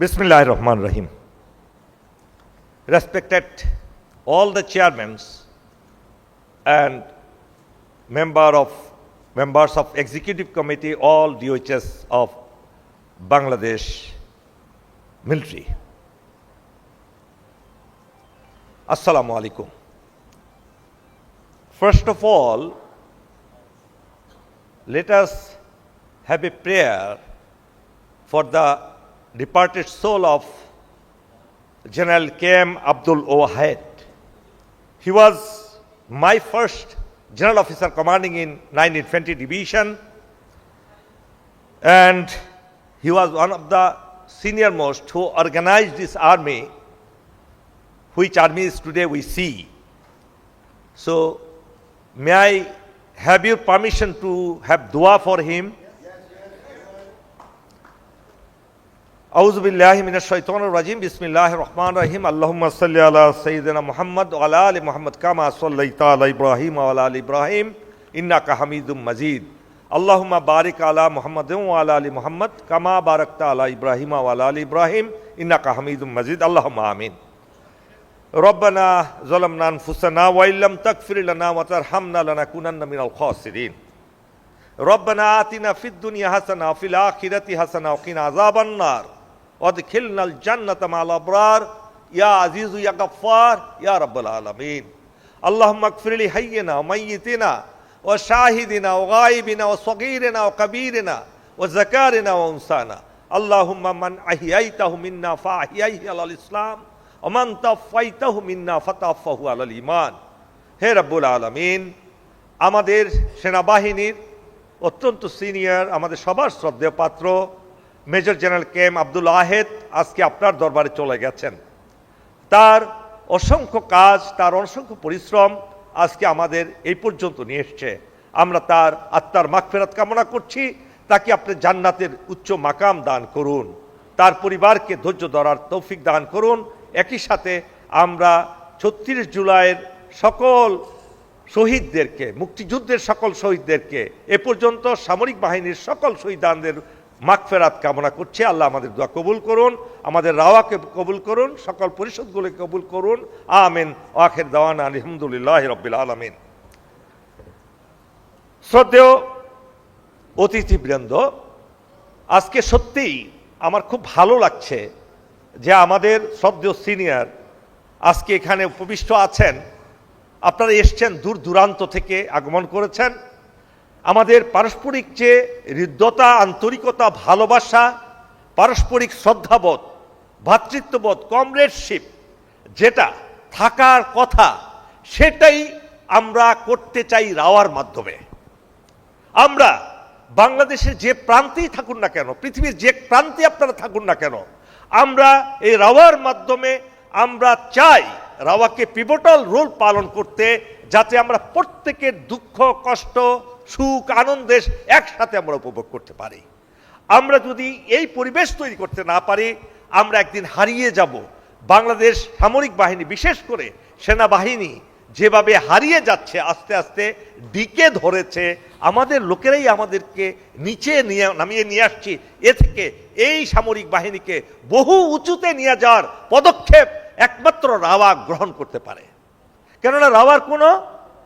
Bismillah Rahman Rahim. Respected all the chairmen and member of members of executive committee, all DOHS of Bangladesh military. Assalamu alaikum. First of all, let us have a prayer for the departed soul of General K.M. Abdul Wahid. He was my first general officer commanding in 1920 Division, and he was one of the senior most who organized this army, which army is today we see. So, may I have your permission to have dua for him? أعوذ بالله من الشيطان الرجيم. بسم الله الرحمن الرحيم. اللهم صل على سيدنا محمد وعلى آل محمد كما صليت على إبراهيم وعلى آل إبراهيم. إنك حميد مجيد. اللهم بارك على محمد وعلى آل محمد كما باركت على إبراهيم وعلى آل إبراهيم. إنك حميد مجيد. اللهم آمين. ربنا ظلمنا أنفسنا وإن لم تغفر لنا وترحمنا لنكونن من الخاسرين. ربنا آتنا في الدنيا حسنة وفي الآخرة حسنة وقنا عذاب النار. অদখিলনাল জান্নাত মাল আবরার। ইয়া আজিজু, ইয়া গফফার, ইয়া রাব্বুল আলামিন। আল্লাহুম্মা গফিরলি হাইয়িনা মাইয়িতিনা ও শাহিদিনা ওয়া গায়িবিনা ওয়া সগীরিনা ও কবীরিনা ও যাকারিনা ওয়া উনসানা। আল্লাহুম্মা মান আহিয়াইতাহু মিন্না ফাহিয়াইহি আলাল ইসলাম ও মান তাফাইতাহু মিন্না ফাতাফাহু আলাল ঈমান। হে রব্বুল আলামিন, আমাদের সেনাবাহিনীর অত্যন্ত সিনিয়র, আমাদের সবার শ্রদ্ধেয় পাত্র major general K M Abdul Ahed আজকে আপনার দরবারে চলে গেছেন। তার অসংখ্য কাজ, তার অসংখ্য পরিশ্রম আজকে আমাদের এই পর্যন্ত নিয়ে এসছে। আমরা তার আত্মার মাখ মাগফেরাত কামনা করছি। তাকে আপনি জান্নাতের উচ্চ মাকাম দান করুন। তার পরিবারকে ধৈর্য ধরার তৌফিক দান করুন। একই সাথে আমরা ছত্রিশ জুলাইয়ের সকল শহীদদেরকে, মুক্তিযুদ্ধের সকল শহীদদেরকে, এ পর্যন্ত সামরিক বাহিনীর সকল শহীদানদের মাগফেরাত কামনা করছে। আল্লাহ আমাদের দোয়া কবুল করুন, আমাদের রাওয়াকে কবুল করুন, সকল পরিষদগুলোকে কবুল করুন। আমেন। আখের দাওয়ান আলহামদুলিল্লাহ রব্বিল আলমিন। শ্রদ্ধেয় অতিথিবৃন্দ আজকে সত্যিই আমার খুব ভালো লাগছে যে আমাদের শ্রদ্ধেয় সিনিয়র আজকে এখানে উপবিষ্ট আছেন। আপনারা এসছেন দূর দূরান্ত থেকে আগমন করেছেন। আমাদের পারস্পরিক যে হৃদ্যতা, আন্তরিকতা, ভালোবাসা, পারস্পরিক শ্রদ্ধাবোধ ভ্রাতৃত্ববোধ কমরেডশিপ, যেটা থাকার কথা, সেটাই আমরা করতে চাই রাওয়ার মাধ্যমে। আমরা বাংলাদেশের যে প্রান্তেই থাকুন না কেন, পৃথিবীর যে প্রান্তে আপনারা থাকুন না কেন, আমরা এই রাওয়ার মাধ্যমে আমরা চাই রাওয়াকে পিভটাল রোল পালন করতে, যাতে আমরা প্রত্যেকের দুঃখ, কষ্ট সুখ আনন্দের একসাথে আমরা উপভোগ করতে পারি। আমরা যদি এই পরিবেশ তৈরি করতে না পারি, আমরা একদিন হারিয়ে যাব। বাংলাদেশ সামরিক বাহিনী, বিশেষ করে সেনাবাহিনী, যেভাবে হারিয়ে যাচ্ছে, আস্তে আস্তে ডিকে ধরেছে, আমাদের লোকেরাই আমাদেরকে নিচে নিয়ে, নামিয়ে নিয়ে আসছি। এ থেকে এই সামরিক বাহিনীকে বহু উঁচুতে নিয়ে যাওয়ার পদক্ষেপ একমাত্র রাওয়া গ্রহণ করতে পারে। কেননা রাওয়ার কোনো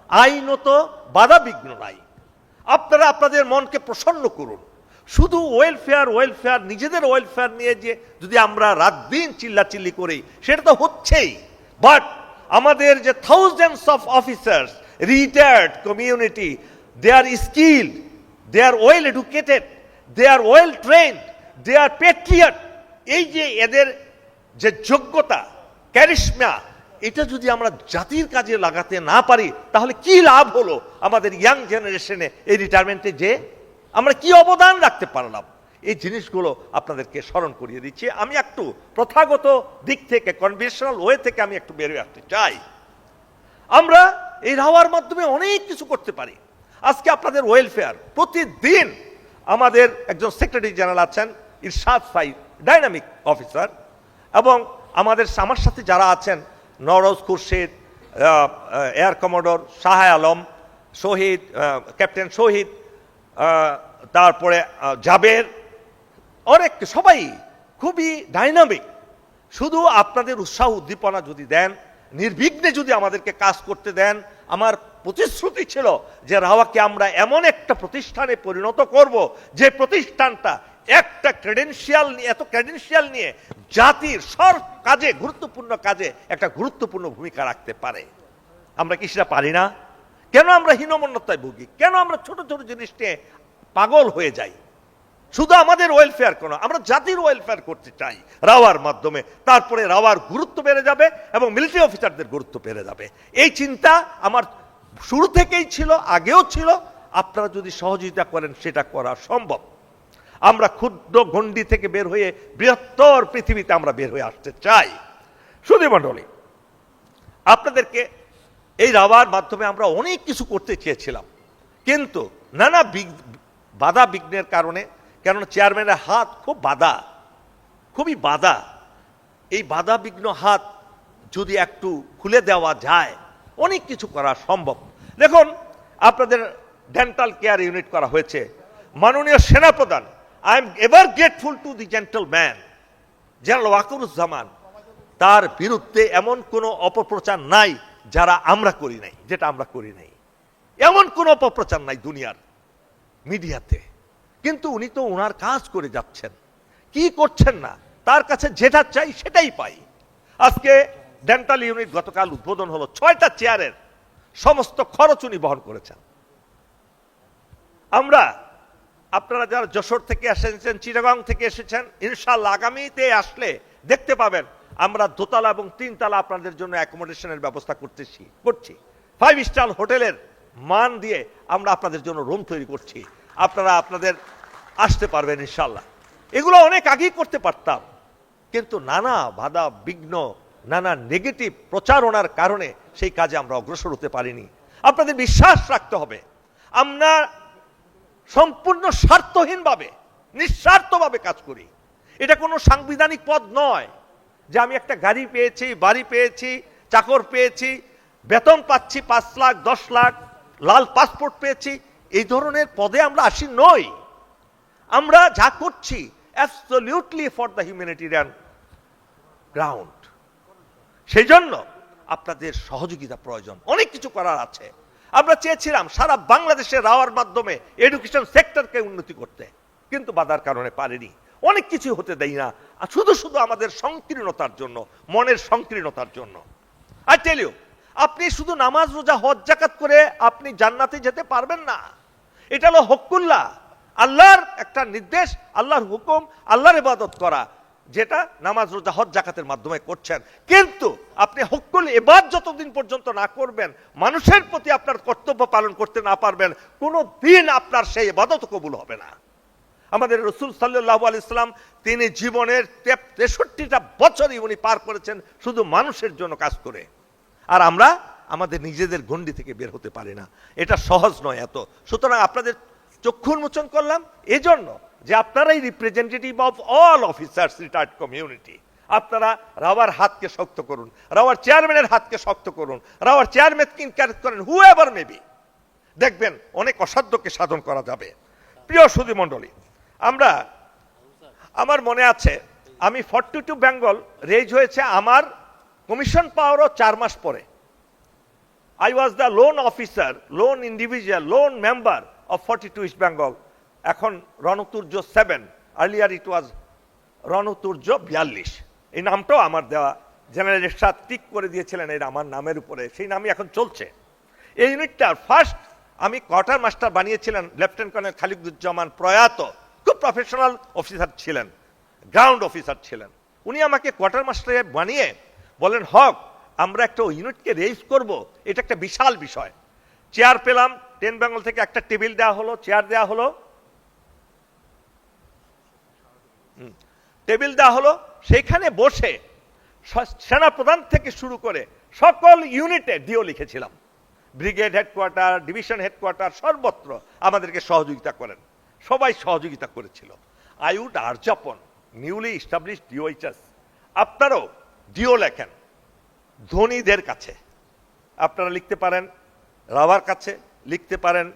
আইনত বাধা বিঘ্ন নাই। আপনারা আপনাদের মনকে প্রসন্ন করুন। শুধু ওয়েলফেয়ার ওয়েলফেয়ার নিজেদের ওয়েলফেয়ার নিয়ে যে যদি আমরা রাত দিন চিল্লাচিল্লি করি, সেটা তো হচ্ছেই। বাট আমাদের যে thousands of officers retired community they are skilled they are well educated they are well trained they are patriot এই যে এদের যে যোগ্যতা ক্যারিশমা এটা যদি আমরা জাতির কাজে লাগাতে না পারি, তাহলে কি লাভ হলো আমাদের ইয়াং জেনারেশনে এই রিটায়ারমেন্টে যে আমরা কি অবদান রাখতে পারলাম? এই জিনিসগুলো আপনাদেরকে স্মরণ করিয়ে দিচ্ছি। আমি একটু প্রথাগত দিক থেকে কনভেনশনাল ওয়ে থেকে আমি একটু বেরিয়ে আসতে চাই। আমরা এই রাওয়ার মাধ্যমে অনেক কিছু করতে পারি। আজকে আপনাদের ওয়েলফেয়ার প্রতিদিন আমাদের একজন সেক্রেটারি জেনারেল আছেন, ইরশাদ সাই ডাইনামিক অফিসার এবং আমাদের আমার সাথে যারা আছেন নরজ Khurshed air commodore Shah Alam, Shahid captain Shahid তারপরে জাবের, অনেক সবাই খুবই ডাইনামিক। শুধু আপনাদের উৎসাহ উদ্দীপনা যদি দেন, নির্বিঘ্নে যদি আমাদেরকে কাজ করতে দেন, আমার প্রতিশ্রুতি ছিল যে রাওয়াকে আমরা এমন একটা প্রতিষ্ঠানে পরিণত করব যে প্রতিষ্ঠানটা একটা ক্রেডেন্সিয়াল নিয়ে, এত ক্রেডেন্সিয়াল নিয়ে জাতির সব কাজে, গুরুত্বপূর্ণ কাজে একটা গুরুত্বপূর্ণ ভূমিকা রাখতে পারে। আমরা কি সেটা পারি না? কেন আমরা হীনমন্যতায় ভুগি? কেন আমরা ছোট ছোট জিনিস নিয়ে পাগল হয়ে যাই? শুধু আমাদের ওয়েলফেয়ার কোনো? আমরা জাতির ওয়েলফেয়ার করতে চাই রাওয়ার মাধ্যমে। তারপরে রাওয়ার গুরুত্ব বেড়ে যাবে এবং মিলিটারি অফিসারদের গুরুত্ব বেড়ে যাবে। এই চিন্তা আমার শুরু থেকেই ছিল, আগেও ছিল। আপনারা যদি সহযোগিতা করেন, সেটা করা সম্ভব। আমরা ক্ষুদ্র গণ্ডি থেকে বের হয়ে বৃহত্তর পৃথিবীতে আমরা বের হয়ে আসতে চাই। সুধী মণ্ডলী, আপনাদেরকে এই রাবার মাধ্যমে আমরা অনেক কিছু করতে চেয়েছিলাম। কিন্তু নানা বাধা বিঘ্নের কারণে, কেননা চেয়ারম্যানের হাত খুব বাধা, খুবই বাধা। এই বাধা বিঘ্ন হাত যদি একটু খুলে দেওয়া যায়, অনেক কিছু করা সম্ভব। দেখুন, আপনাদের ডেন্টাল কেয়ার ইউনিট করা হয়েছে। মাননীয় সেনাপ্রধান I am ever grateful to the gentleman general Wakeruzzaman তার বিরুদ্ধে এমন কোনো অপপ্রচার নাই যারা আমরা করি নাই, যেটা আমরা করি নাই। এমন কোনো অপপ্রচার নাই দুনিয়ার, মিডিয়াতে। কিন্তু উনি তো ওনার কাজ করে যাচ্ছেন। কি করছেন না? তার কাছে যেটা চাই সেটাই পাই। আজকে ডেন্টাল ইউনিট গতকাল উদ্বোধন হলো, ছয়টা চেয়ারের সমস্ত খরচ উনি বহন করেছেন। আমরা আপনারা যারা যশোর থেকে এসেছেন, চিটাগাং থেকে এসেছেন ইনশাল্লাহ আগামীতে আসলে দেখতে পাবেন, আমরা দোতলা এবং তিনতলা আপনাদের জন্য অ্যাকোমোডেশনের ব্যবস্থা করতেছি, করছি। ফাইভ স্টার হোটেলের মান দিয়ে আমরা আপনাদের জন্য রুম তৈরি করছি। আপনারা আপনাদের আসতে পারবেন ইনশাল্লাহ এগুলো অনেক আগেই করতে পারতাম, কিন্তু নানা বাধা, বিঘ্ন, নানা নেগেটিভ প্রচারণার কারণে সেই কাজে আমরা অগ্রসর হতে পারিনি। আপনাদের বিশ্বাস রাখতে হবে। আমরা সম্পূর্ণ স্বার্থহীনভাবে, নিঃস্বার্থভাবে কাজ করি। এটা কোনো সাংবিধানিক পদ নয় যে আমি একটা গাড়ি পেয়েছি, বাড়ি পেয়েছি, চাকর পেয়েছি, বেতন পাচ্ছি পাঁচ লাখ, দশ লাখ, লাল পাসপোর্ট পেয়েছি। এই ধরনের পদে আমরা আসি নই। আমরা যা করছি absolutely for the humanitarian ground সেই জন্য আপনাদের সহযোগিতা প্রয়োজন। অনেক কিছু করার আছে। আমরা চেয়েছিলাম সারা বাংলাদেশে রাওয়ার মাধ্যমে এডুকেশন সেক্টরকে উন্নতি করতে, কিন্তু বাধার কারণে পারেনি। অনেক কিছু হতে দেয় না। আর শুধু শুধু আমাদের সংকীর্ণতার জন্য, মনের সংকীর্ণতার জন্য। আই টেল আপনি শুধু নামাজ, রোজা, হজ জাকাত করে আপনি জান্নাতে যেতে পারবেন না। এটা হলো হকুল্লাহ। আল্লাহর একটা নির্দেশ, আল্লাহর হুকুম, আল্লাহর ইবাদত করা। যেটা নামাজ, রোজা, হজ জাকাতের মাধ্যমে করছেন। কিন্তু আপনি হকুল এবার যতদিন পর্যন্ত না করবেন, মানুষের প্রতি আপনার কর্তব্য পালন করতে না পারবেন, কোনো দিন আপনার সেই ইবাদত কবুল হবে না। আমাদের রসুল সাল্লাহ ইসলাম তিনি জীবনের তেষট্টিটা বছরই উনি পার করেছেন শুধু মানুষের জন্য কাজ করে। আর আমরা আমাদের নিজেদের গণ্ডি থেকে বের হতে পারি না। এটা সহজ নয় এত। সুতরাং আপনাদের চক্ষু উন্মোচন করলাম, এজন্য যে আপনারাই representative of all officers retired community আপনারা রাওয়ার হাতকে শক্ত করুন, রাওয়ার চেয়ারম্যানের হাতকে শক্ত করুন, রাওয়ার চেয়ারম্যানকে ইনকারেজ করেন হু এভার মেবি দেখবেন, অনেক অসাধ্যকে সাধন করা যাবে। প্রিয় সুধী মণ্ডলী, আমরা, আমার মনে আছে, আমি ফর্টি টু বেঙ্গল রেজ হয়েছে আমার কমিশন পাওয়ারও চার মাস পরে। I was the lone officer lone individual lone member of forty two East Bengal এখন রণতুর্য সেভেন আর্লিয়ার ইট ওয়াজ রণতুর্য বিয়াল্লিশ। এই নামটাও আমার দেওয়া জেনারেল এরশাদ টিক করে দিয়েছিলেন এটা আমার নামের উপরে। সেই নামই এখন চলছে। এই ইউনিটটার ফার্স্ট আমি কোয়ার্টার মাস্টার বানিয়েছিলেন লেফটেন্যান্ট কর্নেল খালিদুজ্জামান প্রয়াত। খুব প্রফেশনাল অফিসার ছিলেন গ্রাউন্ড অফিসার ছিলেন। উনি আমাকে কোয়ার্টার মাস্টারে বানিয়ে বলেন, হক, আমরা একটা ইউনিটকে রেজ করব। এটা একটা বিশাল বিষয়। চেয়ার পেলাম টেন বেঙ্গল থেকে একটা টেবিল দেওয়া হলো চেয়ার দেওয়া হলো। টেবিল দেওয়া হলো সেইখানে বসে সেনাপ্রধান থেকে শুরু করে সকল ইউনিটে ডিও লিখেছিলাম। ব্রিগেড হেডকোয়ার্টার, ডিভিশন হেডকোয়ার্টার, সর্বত্র আমাদেরকে সহযোগিতা করেন। সবাই সহযোগিতা করেছিল। আই উড আর্জাপন নিউলি ইস্টাবলিশ ডিওইচাস আপনারও ডিও লেখেন ধনীদের কাছে। আপনারা লিখতে পারেন রাবার কাছে, লিখতে পারেন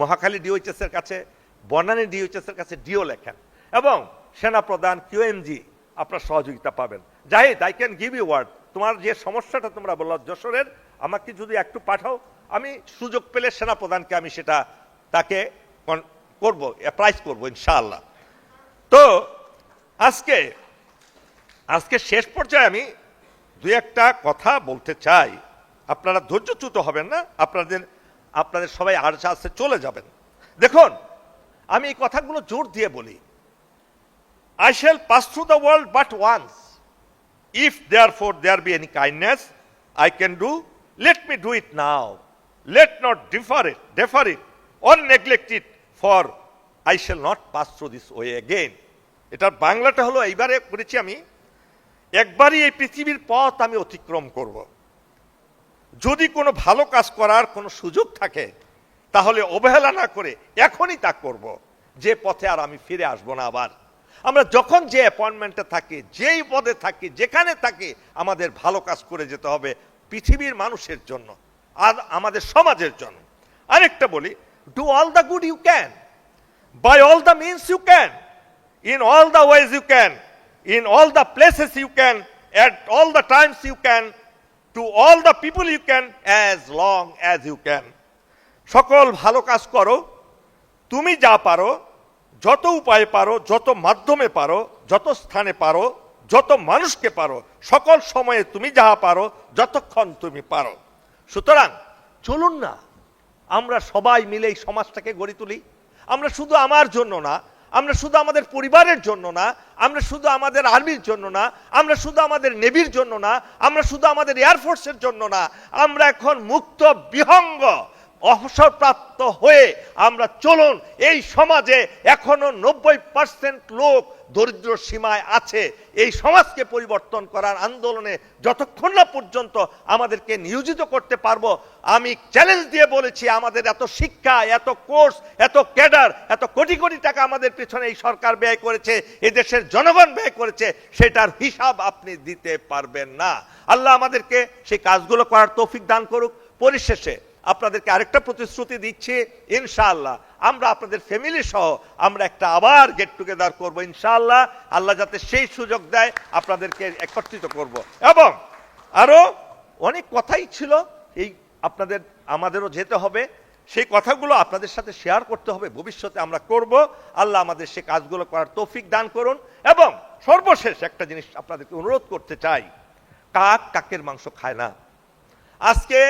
মহাখালী ডিওইচএস এর কাছে, বনানী ডিওইচএস এর কাছে ডিও লেখেন। এবং সেনাপ্রধান কিউএমজি আপনার সহযোগিতা পাবেন। Zahid I can give you word তোমার যে সমস্যাটা তোমরা বলল, যশোরের, আমাকে যদি একটু পাঠাও, আমি সুযোগ পেলে সেনাপ্রধানকে আমি সেটা তাকে করব প্রাইজ করব, ইনশাআল্লাহ। তো, আজকে আজকে শেষ পর্যায়ে আমি দুই একটা কথা বলতে চাই। আপনারা ধৈর্যচ্যুত হবেন না, আপনাদের আপনাদের সবাই আর আস্তে চলে যাবেন। দেখুন, আমি এই কথাগুলো জোর দিয়ে বলি। I shall pass through the world but once. If therefore there be any kindness I can do, let me do it now. Let not defer it, defer it, or neglect it, for I shall not pass through this way again. এটার বাংলাটা হলো এইবারে করেছি আমি একবারই এই পৃথিবীর পথ আমি অতিক্রম করব যদি কোনো ভালো কাজ করার কোনো সুযোগ থাকে তাহলে অবহেলা না করে এখনই তা করব যে পথে আর আমি ফিরে আসব না আবার আমরা যখন যে অ্যাপয়েন্টমেন্টে থাকি, যেই পদে থাকি, যেখানে থাকি, আমাদের ভালো কাজ করে যেতে হবে পৃথিবীর মানুষের জন্য আর আমাদের সমাজের জন্য। আরেকটা বলি do all the good you can by all the means you can in all the ways you can in all the places you can at all the times you can to all the people you can as long as you can সকল ভালো কাজ করো, তুমি যা পারো যত উপায়ে পারো, যত মাধ্যমে পারো, যত স্থানে পারো, যত মানুষকে পারো, সকল সময়ে তুমি যাহা পারো, যতক্ষণ তুমি পারো। সুতরাং চলুন না, আমরা সবাই মিলে এই সমাজটাকে গড়ে তুলি। আমরা শুধু আমার জন্য না, আমরা শুধু আমাদের পরিবারের জন্য না, আমরা শুধু আমাদের আর্মির জন্য না, আমরা শুধু আমাদের নেভির জন্য না, আমরা শুধু আমাদের এয়ারফোর্সের জন্য না, আমরা এখন মুক্ত, বিহঙ্গ অবসরপ্রাপ্ত হয়ে আমরা চলুন, এই সমাজে এখনও নব্বই পার্সেন্ট লোক দরিদ্র সীমায় আছে। এই সমাজকে পরিবর্তন করার আন্দোলনে যতক্ষণ না পর্যন্ত আমাদেরকে নিয়োজিত করতে পারব, আমি চ্যালেঞ্জ দিয়ে বলেছি, আমাদের এত শিক্ষা, এত কোর্স এত ক্যাডার এত কোটি কোটি টাকা আমাদের পেছনে এই সরকার ব্যয় করেছে এই দেশের জনগণ ব্যয় করেছে, সেটার হিসাব আপনি দিতে পারবেন না। আল্লাহ আমাদেরকে সেই কাজগুলো করার তৌফিক দান করুক। পরিশেষে আপনাদেরকে আরেকটা প্রতিশ্রুতি দিচ্ছি, ইনশাআল্লাহ। আমরা আপনাদের ফ্যামিলি সহ আমরা একটা আবার গেট টুগেদার করব, ইনশাআল্লাহ। আল্লাহ যাতে সেই সুযোগ দেয়, আপনাদেরকে একত্রিত করব। এবং আরও অনেক কথাই ছিল, এই আপনাদের, আমাদেরও যেতে হবে। সেই কথাগুলো আপনাদের সাথে শেয়ার করতে হবে, ভবিষ্যতে আমরা করব। আল্লাহ আমাদের সে কাজগুলো করার তৌফিক দান করুন। এবং সর্বশেষ একটা জিনিস আপনাদেরকে অনুরোধ করতে চাই, কাক কাকের মাংস খায় না। আজকে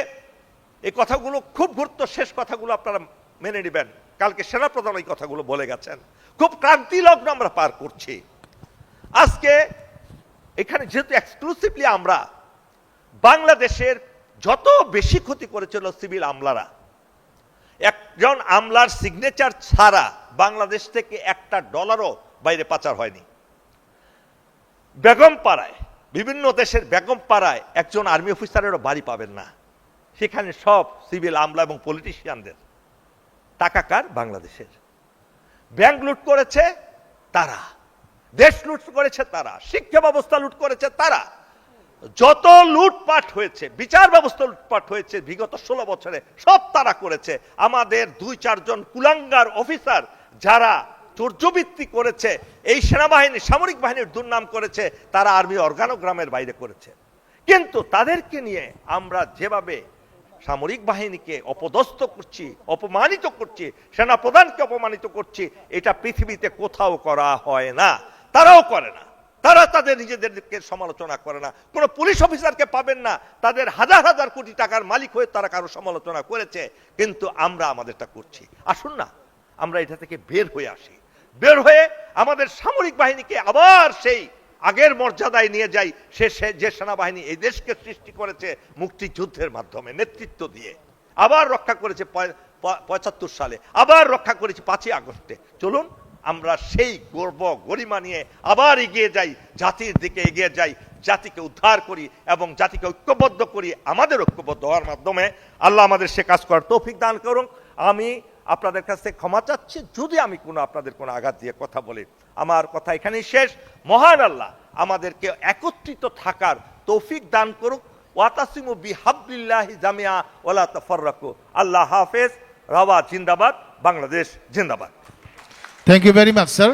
এই কথাগুলো খুব গুরুত্ব, শেষ কথাগুলো আপনারা মেনে নেবেন। কালকে সেনাপ্রধান এই কথাগুলো বলে গেছেন। খুব ক্রান্তি লগ্ন আমরা পার করছি। আজকে এখানে যেহেতু এক্সক্লুসিভলি আমরা, বাংলাদেশের যত বেশি ক্ষতি করেছিল সিভিল আমলারা, একজন আমলার সিগনেচার ছাড়া বাংলাদেশ থেকে একটা ডলারও বাইরে পাচার হয়নি। বেগম পাড়ায় বিভিন্ন দেশের বেগম পাড়ায় একজন আর্মি অফিসারেরও বাড়ি পাবেন না। সেখানে সব সিভিল আমলা এবং পলিটিশিয়ানদের। টাকা কার? বাংলাদেশের। ব্যাংক লুট করেছে তারা। দেশ লুট করেছে তারা। শিক্ষা ব্যবস্থা লুট করেছে তারা। যত লুটপাট হয়েছে, বিচার ব্যবস্থা লুটপাট হয়েছে বিগত ষোলো বছরে, সব তারা করেছে। আমাদের দুই, চারজন কুলাঙ্গার অফিসার যারা চর্যবৃত্তি করেছে, এই সেনাবাহিনী সামরিক বাহিনীর দুর্নাম করেছে, তারা আর্মি অর্গানোগ্রামের বাইরে করেছে। কিন্তু তাদেরকে নিয়ে আমরা যেভাবে সামরিক বাহিনীকে অপদস্থ করছি, অপমানিত করছি সেনা প্রধানকে অপমানিত করছি, এটা পৃথিবীতে কোথাও করা হয় না। তারাও করে না। তারা তাদের নিজেদেরকে সমালোচনা করে না। কোনো পুলিশ অফিসারকে পাবেন না। তাদের হাজার হাজার কোটি টাকার মালিক হয়ে তারা কারও সমালোচনা করেছে। কিন্তু আমরা আমাদেরটা করছি। আসুন না, আমরা এটা থেকে বের হয়ে আসি। বের হয়ে আমাদের সামরিক বাহিনীকে আবার সেই আগের মর্যাদায় নিয়ে যাই, সে যে সেনাবাহিনী এই দেশকে সৃষ্টি করেছে মুক্তিযুদ্ধের মাধ্যমে, নেতৃত্ব দিয়ে। আবার রক্ষা করেছে পঁচাত্তর সালে, আবার রক্ষা করেছে পাঁচই আগস্টে। চলুন, আমরা সেই গর্ব, গরিমা নিয়ে আবার এগিয়ে যাই, জাতির দিকে এগিয়ে যাই, জাতিকে উদ্ধার করি এবং জাতিকে ঐক্যবদ্ধ করি। আমাদের ঐক্যবদ্ধ হওয়ার মাধ্যমে আল্লাহ আমাদের সে কাজ করার তৌফিক দান করুন। আমি আপনাদের কাছ থেকে ক্ষমা চাচ্ছি। যদি আমি কোনো আপনাদের কোনো আঘাত দিয়ে কথা বলি, আমার কথা এখানেই শেষ। মহান আল্লাহ আমাদেরকে একত্রিত থাকার তৌফিক দান করুক। ওয়াতাসিমু বিহাবলিল্লাহি জামিয়া ওলা তফররাকু। আল্লাহ হাফেজ। রাওয়া জিন্দাবাদ, বাংলাদেশ জিন্দাবাদ। Thank you very much sir.